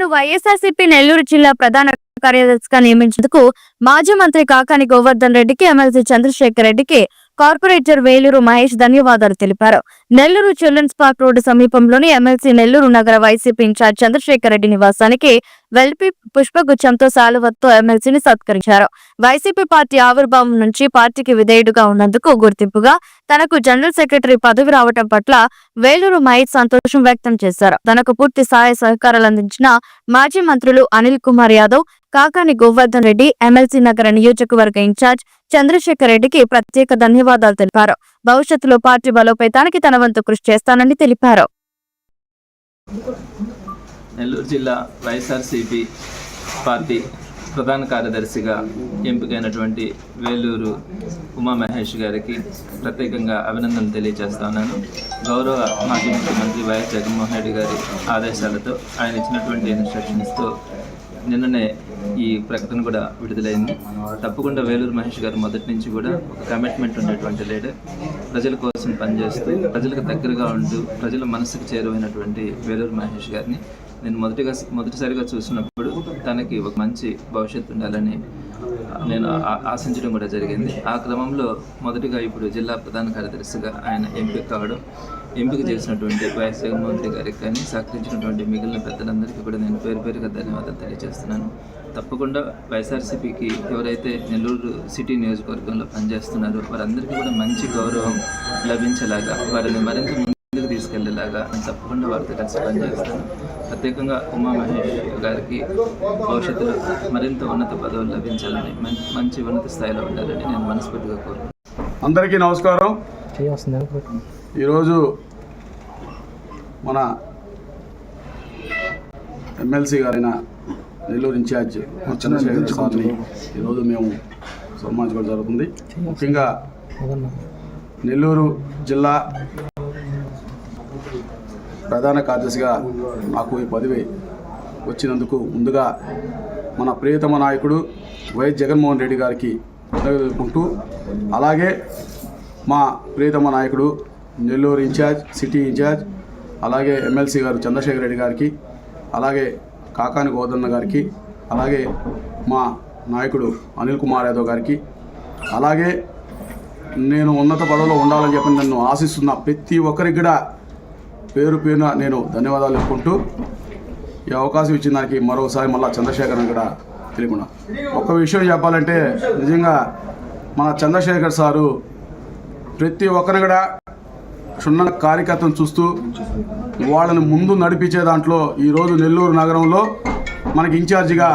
తనను వైఎస్ఆర్సీపీ నెల్లూరు జిల్లా ప్రధాన కార్యదర్శిగా నియమించేందుకు మాజీ మంత్రి కాకాని గోవర్ధన్ రెడ్డికి ఎమ్మెల్సీ చంద్రశేఖర్ రెడ్డికి కార్పొరేటర్ వేలూరు మహేష్ ధన్యవాదాలు తెలిపారు. నెల్లూరు చిల్డ్రన్స్ పార్క్ రోడ్డు సమీపంలోని ఎమ్మెల్సీ నెల్లూరు నగర వైసీపీ ఇన్ఛార్జ్ చంద్రశేఖర్ రెడ్డి నివాసానికి వెల్పి పుష్పగుచ్చంతో సాలువతో ఎమ్మెల్సీని సత్కరించారు. వైసీపీ పార్టీ ఆవిర్భావం నుంచి పార్టీకి విధేయుడుగా ఉన్నందుకు గుర్తింపుగా తనకు జనరల్ సెక్రటరీ పదవి రావటం పట్ల వేలూరు మహేష్ సంతోషం వ్యక్తం చేశారు. తనకు పూర్తి సహాయ సహకారాలు అందించిన మాజీ మంత్రులు అనిల్ కుమార్ యాదవ్ కాకాని గోవర్ధన్ రెడ్డి ఎమ్మెల్సీ నగర నియోజకవర్గ ఇన్ఛార్జ్ చంద్రశేఖర్ రెడ్డికి ప్రత్యేక ధన్యవాదాలు తెలిపారు. భవిష్యత్తులో పార్టీ బలోపేతానికి తన వంతు కృషి చేస్తానని తెలిపారు. నెల్లూరు జిల్లా వైఎస్ఆర్సిపి పార్టీ ప్రధాన కార్యదర్శిగా ఎంపికైనటువంటి వేలూరు ఉమా మహేష్ గారికి ప్రత్యేకంగా అభినందనలు తెలియజేస్తున్నాను. గౌరవ మాజీ ముఖ్యమంత్రి వైఎస్ జగన్మోహన్ రెడ్డి గారి ఆదేశాలతో ఆయన ఇచ్చినటువంటి ఇన్స్ట్రక్షన్స్తో నిన్ననే ఈ ప్రకటన కూడా విడుదలైంది. తప్పకుండా వేలూరు మహేష్ గారు మొదటి నుంచి కూడా ఒక కమిట్మెంట్ ఉండేటువంటి లీడర్ ప్రజల కోసం పనిచేస్తూ ప్రజలకు దగ్గరగా ఉంటూ ప్రజల మనసుకు చేరువైనటువంటి వేలూరు మహేష్ గారిని నేను మొదటిగా మొదటిసారిగా చూసినప్పుడు తనకి ఒక మంచి భవిష్యత్తు ఉండాలని నేను ఆ- ఆశించడం కూడా జరిగింది. ఆ క్రమంలో మొదటిగా ఇప్పుడు జిల్లా ప్రధాన కార్యదర్శిగా ఆయన ఎంపిక కావడం ఎంపిక చేసినటువంటి వైఎస్ జగన్మోహన్ రెడ్డి గారికి కానీ సహకరించినటువంటి మిగిలిన పెద్దలందరికీ కూడా నేను పేరు పేరుగా ధన్యవాదాలు తెలియజేస్తున్నాను. తప్పకుండా వైఎస్ఆర్సీపీకి ఎవరైతే నెల్లూరు సిటీ నియోజకవర్గంలో పనిచేస్తున్నారో వారందరికీ కూడా మంచి గౌరవం లభించేలాగా వారిని మరింత ముందుకు తీసుకెళ్ళేలాగా నేను తప్పకుండా వారితో కలిసి పనిచేస్తాను. ప్రత్యేకంగా ఉమా మహేష్ గారికి భవిష్యత్తులో మరింత ఉన్నత పదవులు లభించాలని మంచి ఉన్నత స్థాయిలో ఉండాలని నేను మనస్ఫూర్తిగా కోరుకుంటున్నాను. అందరికీ నమస్కారం. ఈరోజు మన ఎమ్మెల్సీ గారైన నెల్లూరు ఇన్ఛార్జ్ చంద్రశేఖర్ సార్ని ఈరోజు మేము సన్మానించుకోవడం జరుగుతుంది. ముఖ్యంగా నెల్లూరు జిల్లా ప్రధాన కార్యదర్శిగా నాకు ఈ పదవి వచ్చినందుకు ముందుగా మన ప్రియతమ నాయకుడు వైఎస్ జగన్మోహన్ రెడ్డి గారికి తెలుపుకుంటూ అలాగే మా ప్రియతమ నాయకుడు Nellore in charge city in charge అలాగే ఎమ్మెల్సీ గారు చంద్రశేఖర్ రెడ్డి గారికి అలాగే కాకాని గోదన్న గారికి అలాగే మా నాయకుడు అనిల్ కుమార్ యాదవ్ గారికి అలాగే నేను ఉన్నత పదవిలో ఉండాలని చెప్పి నన్ను ఆశిస్తున్న ప్రతి ఒక్కరికి కూడా పేరు పేరున నేను ధన్యవాదాలు చెప్పుకుంటూ ఈ అవకాశం ఇచ్చిన దానికి మరోసారి మళ్ళీ చంద్రశేఖర్ కూడా తెలియకుండా. ఒక విషయం చెప్పాలంటే నిజంగా మన చంద్రశేఖర్ సారు ప్రతి ఒక్కరిని కూడా క్షుణ్ణ కార్యకర్తను చూస్తూ వాళ్ళని ముందు నడిపించే దాంట్లో ఈరోజు నెల్లూరు నగరంలో మనకి ఇన్ఛార్జిగా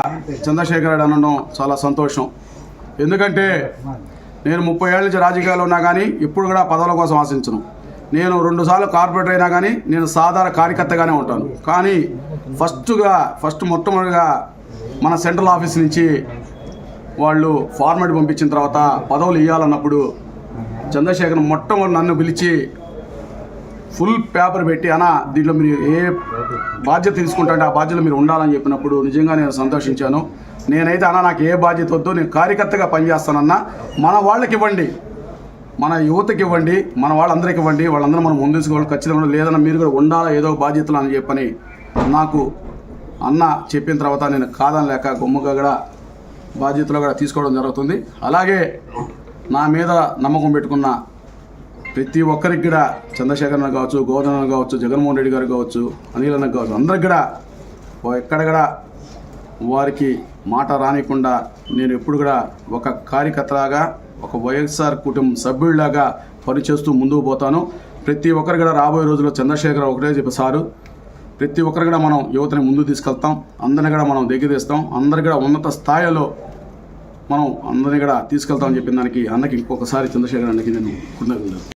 చంద్రశేఖర్ రెడ్డి అనడం చాలా సంతోషం. ఎందుకంటే నేను ముప్పై ఏళ్ళ నుంచి రాజకీయాల్లో ఉన్నా కానీ ఇప్పుడు కూడా పదవుల కోసం ఆశించను. నేను రెండుసార్లు కార్పొరేటర్ అయినా కానీ నేను సాధారణ కార్యకర్తగానే ఉంటాను. కానీ ఫస్ట్గా ఫస్ట్ మొట్టమొదటిగా మన సెంట్రల్ ఆఫీస్ నుంచి వాళ్ళు ఫార్మాట్ పంపించిన తర్వాత పదవులు ఇవ్వాలన్నప్పుడు చంద్రశేఖర్ మొట్టమొదటి నన్ను పిలిచి ఫుల్ పేపర్ పెట్టి అన్న దీంట్లో మీరు ఏ బాధ్యత తీసుకుంటారంటే ఆ బాధ్యతలో మీరు ఉండాలని చెప్పినప్పుడు నిజంగా నేను సంతోషించాను. నేనైతే అన్న నాకు ఏ బాధ్యత వద్దు నేను కార్యకర్తగా పనిచేస్తానన్నా. మన వాళ్ళకి ఇవ్వండి. మన యువతకి ఇవ్వండి మన వాళ్ళందరికి ఇవ్వండి వాళ్ళందరూ మనం ముందుకోవాలి ఖచ్చితంగా లేదన్నా మీరు కూడా ఉండాలా ఏదో బాధ్యతలు అని చెప్పని నాకు అన్న చెప్పిన తర్వాత నేను కాదని లేక గొమ్మగా కూడా బాధ్యతలు కూడా తీసుకోవడం జరుగుతుంది. అలాగే నా మీద నమ్మకం పెట్టుకున్న ప్రతి ఒక్కరికి కూడా చంద్రశేఖర్ అన్న కావచ్చు గోవర్ధన్ కావచ్చు జగన్మోహన్ రెడ్డి గారు కావచ్చు అనిల్ అన్న కావచ్చు అందరికి కూడా ఎక్కడ కూడా వారికి మాట రానికుండా నేను ఎప్పుడు కూడా ఒక కార్యకర్తలాగా ఒక వైఎస్ఆర్ కుటుంబం సభ్యుడిలాగా పనిచేస్తూ ముందుకు పోతాను. ప్రతి ఒక్కరు కూడా రాబోయే రోజుల్లో చంద్రశేఖర్ ఒకటే చెప్పి సారు. ప్రతి ఒక్కరు కూడా మనం యువతని ముందుకు తీసుకెళ్తాం. అందరిని కూడా మనం దిగదీస్తాం అందరి అందరు కూడా ఉన్నత స్థాయిలో మనం అందరిని కూడా తీసుకెళ్తామని చెప్పిన దానికి అన్నకి ఇంకొకసారి చంద్రశేఖర్ అన్నకి నేను కృతజ్ఞతలు.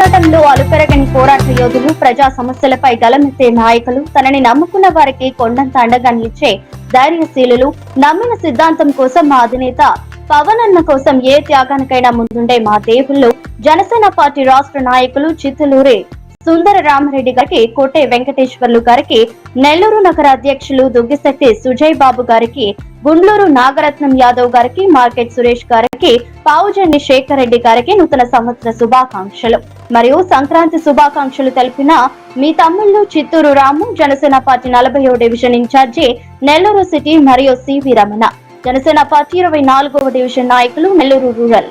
పోరాటంలో అలుపెరగని పోరాట యోధులు ప్రజా సమస్యలపై గలమెత్తే నాయకులు తనని నమ్ముకున్న వారికి కొండంత అండగా నిలిచే ధైర్యశీలులు నమ్మిన సిద్ధాంతం కోసం మా అధినేత పవన్ అన్న కోసం ఏ త్యాగానికైనా ముందుండే మా దేవుళ్ళు జనసేన పార్టీ రాష్ట్ర నాయకులు చిత్తులూరే సుందర రామరెడ్డి గారికి కోటే వెంకటేశ్వర్లు గారికి నెల్లూరు నగర అధ్యక్షులు దుగ్గిశెట్టి సుజయ్ బాబు గారికి గుండ్లూరు నాగరత్నం యాదవ్ గారికి మార్కెట్ సురేష్ గారికి పావుజండి శేఖర్ రెడ్డి గారికి నూతన సంవత్సర శుభాకాంక్షలు. మరియు సంక్రాంతి శుభాకాంక్షలు తెలిపిన మీ తమ్ముళ్ళు చిత్తూరు రాము జనసేన పార్టీ నలభై డివిజన్ ఇన్ఛార్జి నెల్లూరు సిటీ మరియు సివి రమణ. జనసేన పార్టీ ఇరవై నాలుగవ డివిజన్ నాయకులు నెల్లూరు రూరల్.